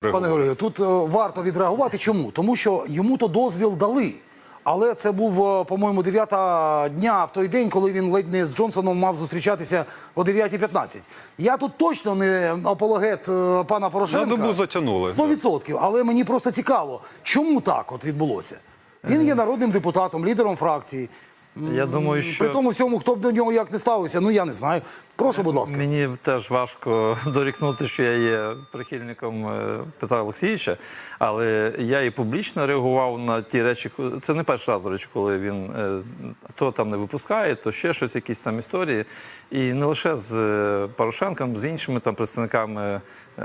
Пане Георгію, тут е, варто відреагувати. Чому? Тому що йому то дозвіл дали. Але це був, е, по-моєму, 9 дня в той день, коли він ледь не з Джонсоном мав зустрічатися о 9.15. Я тут точно не апологет е, пана Порошенка. На добу затягнули. 100%. Але мені просто цікаво, чому так от відбулося? Він є народним депутатом, лідером фракції. Я думаю, що При тому всьому, хто б до нього як не ставився, ну я не знаю. Прошу, будь ласка. мені теж важко дорікнути, що я є прихильником е, Петра Олексійовича, але я і публічно реагував на ті речі. Це не перший раз, до речі, коли він е, то там не випускає, то ще щось, якісь там історії. І не лише з е, Порошенком, з іншими там представниками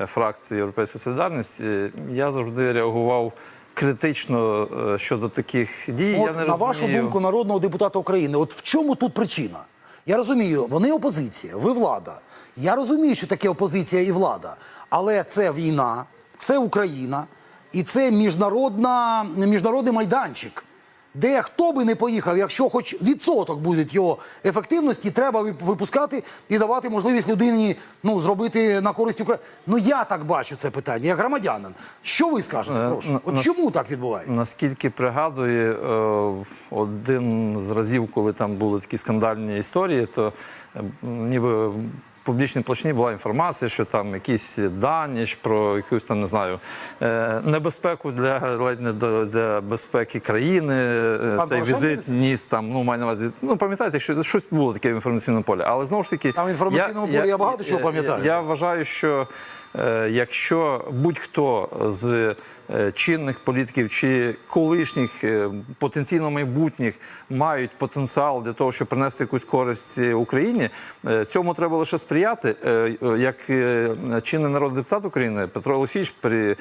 фракції Європейської солідарності. Я завжди реагував. Критично е, щодо таких дій, От, я не на вашу думку, народного депутата України, от в чому тут причина? Я розумію, вони опозиція, ви влада. Я розумію, що таке опозиція і влада, але це війна, це Україна і це міжнародна, міжнародний майданчик. Де хто би не поїхав, якщо хоч відсоток буде його ефективності, треба випускати і давати можливість людині ну, зробити на користь України. Ну я так бачу це питання, як громадянин. Що ви скажете? Е, Прошу? От чому так відбувається? Наскільки пригадую, е, один з разів, коли там були такі скандальні історії, то ніби публічній площині була інформація, що там якісь дані про якусь там не знаю е, небезпеку для ледь не до для безпеки країни. е, Пан Цей візит ніс там. Ну маю на увазі. Ну пам'ятаєте, що щось було таке в інформаційному полі. Але знову ж таки, Там в інформаційному полі я багато чого пам'ятаю. Я вважаю, що е, якщо будь-хто з чинних політиків чи колишніх потенційно майбутніх мають потенціал для того, щоб принести якусь користь Україні, цьому треба лише сприяти. Е, е, Як е, чинний народний депутат України Петро Олексійович при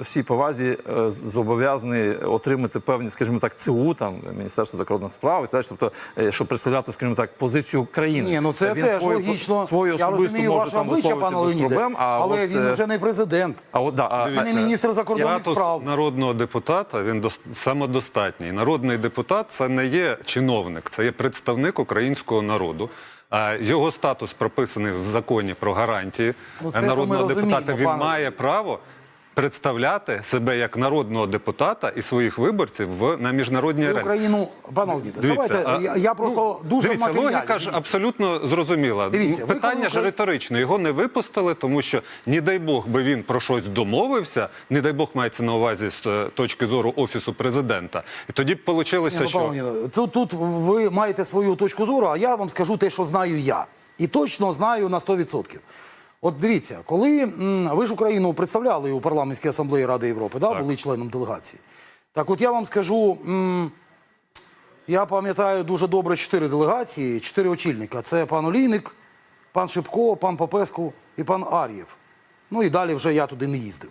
всій повазі зобов'язаний отримати певні, скажімо так, ЦУ, там Міністерство закордонних справ і так тобто, щоб представляти, скажімо так, позицію країни. Ні, ну це Він теж свою- логічно. Свою я розумію може ваше там обличчя, пане Леоніде, проблем, а але от, він вже не президент. А от да, а, Він не міністр закордонних справ. народного депутата він дос- самодостатній. Народний депутат це не є чиновник, це є представник українського народу. Його статус прописаний в законі про гарантії Ну, народного депутата. Він має право. Представляти себе як народного депутата і своїх виборців в на міжнародній Ви арені. Україну, Леоніде, давайте, а, я, я просто ну, дуже дивіться, логіка ж абсолютно зрозуміла. Дивіться, ви Питання коли ж риторичне. Його не випустили, тому що, не дай Бог, би він про щось домовився, не дай Бог мається на увазі з е, точки зору Офісу президента. І тоді б вийшло, ну, що пане Тут, тут ви маєте свою точку зору, а я вам скажу те, що знаю я. І точно знаю на 100%. От дивіться, коли ви ж Україну представляли у парламентській асамблеї Ради Європи, да, були членом делегації. Так от я вам скажу, я пам'ятаю дуже добре чотири делегації, чотири очільника. Це пан Олійник, пан Шипко, пан Попеску і пан Ар'єв. Ну і далі вже я туди не їздив.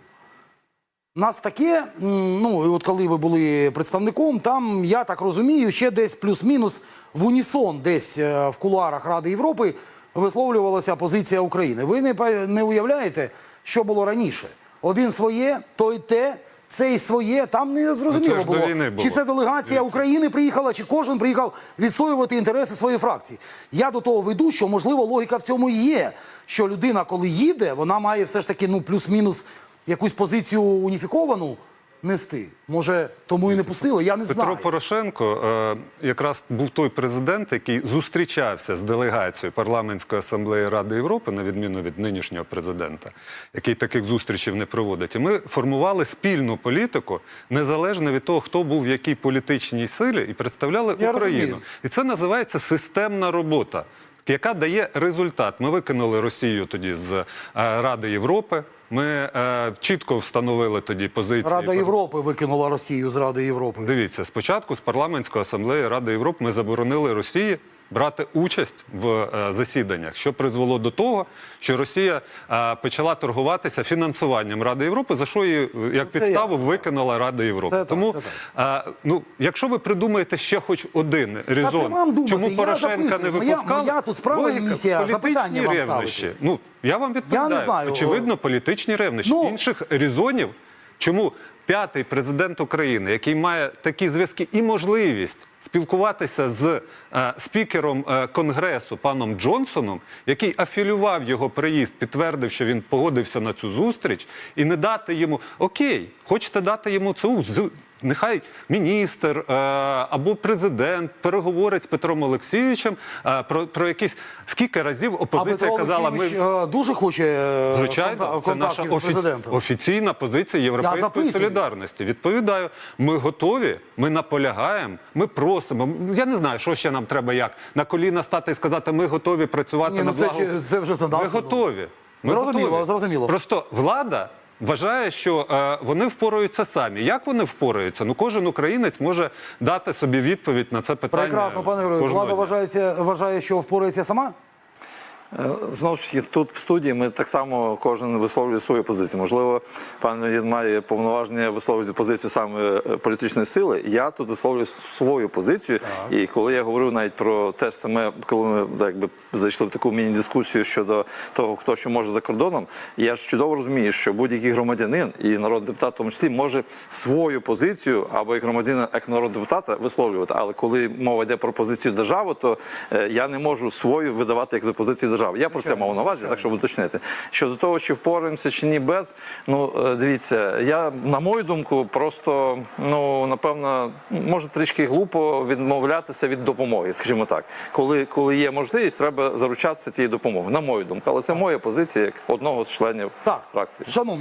Нас таке, ну і от коли ви були представником, там, я так розумію, ще десь плюс-мінус в унісон, десь е, в кулуарах Ради Європи висловлювалася позиція України. Ви не, не уявляєте, що було раніше? Один своє, той те, цей своє, там не зрозуміло Ну, було. було. Чи це делегація України приїхала, чи кожен приїхав відстоювати інтереси своєї фракції. Я до того веду, що можливо логіка в цьому є. Що людина, коли їде, вона має все ж таки ну плюс-мінус якусь позицію уніфіковану нести. Може, тому і не пустили. Я не Петро знаю. Порошенко е, якраз був той президент, який зустрічався з делегацією парламентської асамблеї Ради Європи, на відміну від нинішнього президента, який таких зустрічей не проводить. І ми формували спільну політику незалежно від того, хто був в якій політичній силі, і представляли Я Україну. розумію. І це називається системна робота. Яка дає результат? Ми викинули Росію тоді з е, Ради Європи. Ми е, чітко встановили тоді позиції. Рада Європи викинула Росію з Ради Європи. Дивіться, спочатку з парламентської асамблеї Ради Європи ми заборонили Росії брати участь в е, засіданнях, що призвело до того, що Росія е, почала торгуватися фінансуванням Ради Європи, за що її е, як Це підставу ясно. викинула Рада Європи. Це так, Тому, це так. ну, якщо ви придумаєте ще хоч один резон, думати, чому я Порошенка не запитую. Моя- випускали, моя тут справа місія запитання вам ставити. Ну, я вам відповідаю. знаю. Очевидно, політичні ревнощі. Ну, Інших резонів Чому п'ятий президент України, який має такі зв'язки і можливість спілкуватися з е, спікером е, Конгресу паном Джонсоном, який афілював його приїзд, підтвердив, що він погодився на цю зустріч, і не дати йому окей, хочете дати йому цю Нехай міністр е, або президент переговорить з Петром Олексійовичем е, про, про якісь скільки разів А опозиція Петро казала, ми е, дуже хоче Звичайно, це наша з офіційна позиція Європейської солідарності. Відповідаю, ми готові, ми наполягаємо, ми просимо. Я не знаю, що ще нам треба, як на коліна стати і сказати, ми готові працювати Ні, ну на це, благо. чи- це вже занадто. Ми готові. Ми Зрозуміло, готові. зрозуміло. Просто влада. Вважає, що е, вони впораються самі. Як вони впораються? Ну кожен українець може дати собі відповідь на це питання. Прекрасно, пане Григорію. Влада вважається, вважає, що впорається сама? Е, Знову ж таки, тут в студії ми так само кожен висловлює свою позицію. Можливо, пан Леонід має повноваження висловлювати позицію саме е, політичної сили. Я тут висловлюю свою позицію. І коли я говорив навіть про те ж саме, коли ми так би зайшли в таку міні-дискусію щодо того, хто що може за кордоном, я ж чудово розумію, що будь-який громадянин і народний депутат, в тому числі, може свою позицію або як громадянина, як народного депутата висловлювати. Але коли мова йде про позицію держави, то е, я не можу свою видавати як за позицію держави. Я про це мав на увазі, так щоб уточнити. Щодо того, чи впораємося чи ні без, ну е, дивіться, я на мою думку, просто ну напевно, може трішки глупо відмовлятися від допомоги, скажімо так. Коли, коли є можливість, треба заручатися цією допомогою. На мою думку, але це моя позиція як одного з членів Так, фракції.